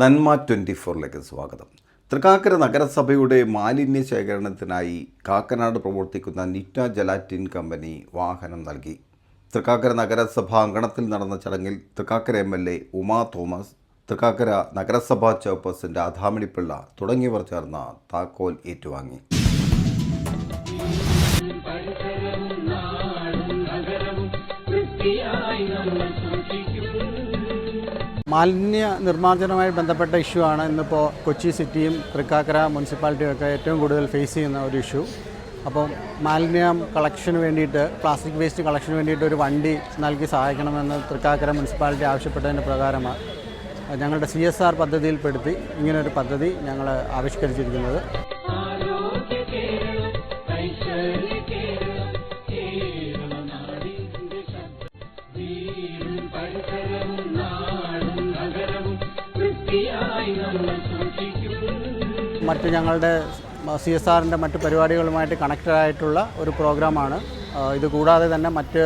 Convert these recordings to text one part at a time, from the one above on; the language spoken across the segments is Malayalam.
നന്മ ട്വന്റി ഫോറിലേക്ക് സ്വാഗതം. തൃക്കാക്കര നഗരസഭയുടെ മാലിന്യ ശേഖരണത്തിനായി കാക്കനാട് പ്രവർത്തിക്കുന്ന നിറ്റ ജലാറ്റിൻ കമ്പനി വാഹനം നൽകി. തൃക്കാക്കര നഗരസഭാ അങ്കണത്തിൽ നടന്ന ചടങ്ങിൽ Thrikkakara M L A Uma Thomas Thrikkakara നഗരസഭാ ചെയർപേഴ്സൺ രാധാമണിപ്പിള്ള തുടങ്ങിയവർ ചേർന്ന താക്കോൽ ഏറ്റുവാങ്ങി. മാലിന്യ നിർമ്മാർജനവുമായി ബന്ധപ്പെട്ട ഇഷ്യൂ ആണ് ഇന്നിപ്പോൾ കൊച്ചി സിറ്റിയും തൃക്കാക്കര മുനിസിപ്പാലിറ്റിയും ഒക്കെ ഏറ്റവും കൂടുതൽ ഫേസ് ചെയ്യുന്ന ഒരു ഇഷ്യൂ അപ്പോൾ മാലിന്യം കളക്ഷന് വേണ്ടിയിട്ട് പ്ലാസ്റ്റിക് വേസ്റ്റ് കളക്ഷന് വേണ്ടിയിട്ട് ഒരു വണ്ടി നൽകി സഹായിക്കണമെന്ന് തൃക്കാക്കര മുനിസിപ്പാലിറ്റി ആവശ്യപ്പെട്ടതിന്റെ പ്രകാരമാണ്. ഞങ്ങളുടെ സി എസ് ആർ പദ്ധതിയിൽപ്പെടുത്തി ഇങ്ങനൊരു പദ്ധതി ഞങ്ങൾ ആവിഷ്കരിച്ചിരിക്കുന്നത്. മറ്റ് ഞങ്ങളുടെ സി എസ് ആറിന്റെ മറ്റ് പരിപാടികളുമായിട്ട് കണക്റ്റഡ് ആയിട്ടുള്ള ഒരു പ്രോഗ്രാമാണ്. ഇത് കൂടാതെ തന്നെ മറ്റ്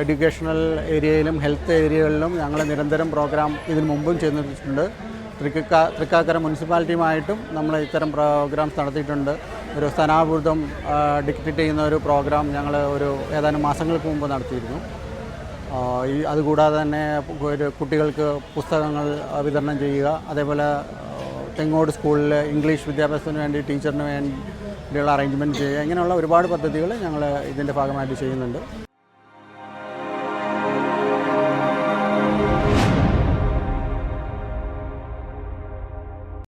എഡ്യൂക്കേഷണൽ ഏരിയയിലും ഹെൽത്ത് ഏരിയകളിലും ഞങ്ങൾ നിരന്തരം പ്രോഗ്രാം ഇതിനു മുമ്പും ചെയ്തിട്ടുണ്ട്. തൃക്ക തൃക്കാക്കര മുനിസിപ്പാലിറ്റിയുമായിട്ടും നമ്മൾ ഇത്തരം പ്രോഗ്രാംസ് നടത്തിയിട്ടുണ്ട്. ഒരു സ്ഥാനാഭൂതം ഡിക്റ്റേറ്റ് ചെയ്യുന്ന ഒരു പ്രോഗ്രാം ഞങ്ങൾ ഒരു ഏതാനും മാസങ്ങൾക്ക് മുമ്പ് നടത്തിയിരുന്നു. ഈ അതുകൂടാതെ തന്നെ കുട്ടികൾക്ക് പുസ്തകങ്ങൾ വിതരണം ചെയ്യുക. അതേപോലെ തെങ്ങോട് സ്കൂളിൽ ഇംഗ്ലീഷ് വിദ്യാഭ്യാസത്തിന് വേണ്ടി ടീച്ചറിന് വേണ്ടിയുള്ള അറേഞ്ച്മെന്റ് ചെയ്യുക. ഇങ്ങനെയുള്ള ഒരുപാട് പദ്ധതികൾ ഞങ്ങൾ ഇതിന്റെ ഭാഗമായിട്ട് ചെയ്യുന്നുണ്ട്.